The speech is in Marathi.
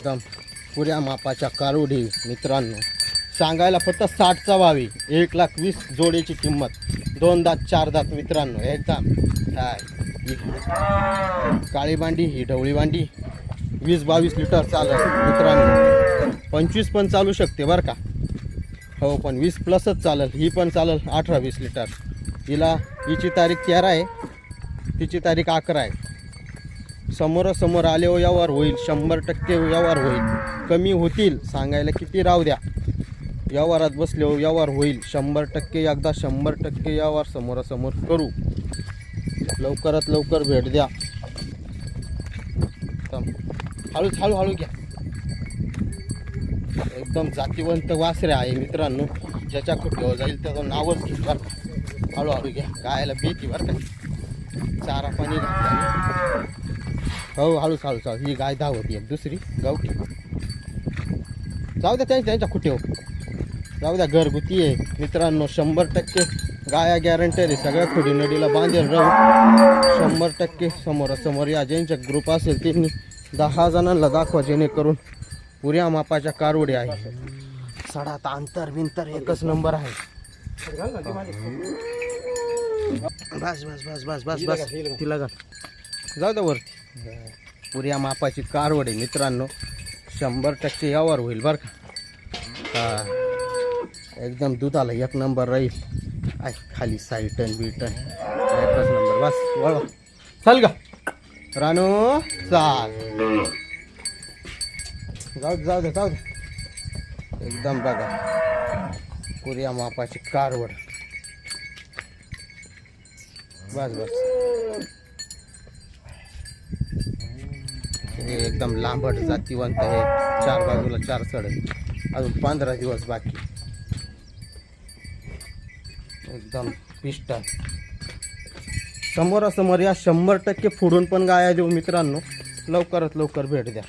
एकदम पुऱ्या मापाच्या कारोडी मित्रांनो. सांगायला फक्त साठचा व्हावी एक लाख वीस जोडीची किंमत दोन दात चार दात मित्रांनो एकदम. काय? काळी भांडी ही ढवळी भांडी वीस बावीस लिटर चालत मित्रांनो. पंचवीस पण चालू शकते बरं का? हो पण वीस प्लसच चालेल ही पण चालेल अठरा वीस लिटर. हिला हिची तारीख तेरा आहे तिची तारीख अकरा आहे. समोरासमोर आले व्यवहार होईल शंभर टक्के व्यवहार होईल. कमी होतील सांगायला किती राहू द्या. व्यवहारात बसले व्यवहार होईल शंभर टक्के एकदा शंभर टक्के व्यवहार समोरासमोर करू. लवकरात लवकर भेट द्या. हळू हळूच हळू हळू घ्या. एकदम जातीवंत वासरे आहे मित्रांनो. ज्याच्या कुठे जाईल त्याचं नावच घेईल बरं हळूहळू घ्या. गायला भीती बरं का. चारा पाणी हो हळूच हळूच हळू. ही गाय धावती एक दुसरी गावठी. जाऊ द्या त्यांच्या त्यांच्या कुठे हो जाऊ द्या घरगुती आहे. मित्रांनो शंभर टक्के गाया गॅरंटर आहे. सगळ्या खुडी नडीला बांधेल राहू. शंभर टक्के समोरासमोर या ज्यांच्या ग्रुप असेल त्यांनी दहा जणांना दाखवा जेणेकरून पुऱ्या मापाच्या कारवडी आहे. सडात अंतर विंतर एकच नंबर आहे. बस बस बस बस बस बस. तिला घाल. जाऊ द्या वरती. पुऱ्या मापाची कारवड आहे मित्रांनो. शंभर टक्के यावर होईल बरं का? हा. एकदम दुधाला एक नंबर राहील. आय खाली साईटन बिटन. एकच नंबर. बस वळवा चल ग. रानू चाल. जाऊ दे जाऊ दे जाऊ दे. एकदम बघा. पुऱ्या मापाची कारवड. बस बस. हे एकदम लांबट जातीवंत आहे. चार बाजूला चार चढ अजून पंधरा दिवस बाकी. एकदम पिस्टन समोरासमोर या शंभर टक्के फोडून पण गाया देऊ मित्रांनो. लवकरात लवकर भेट द्या.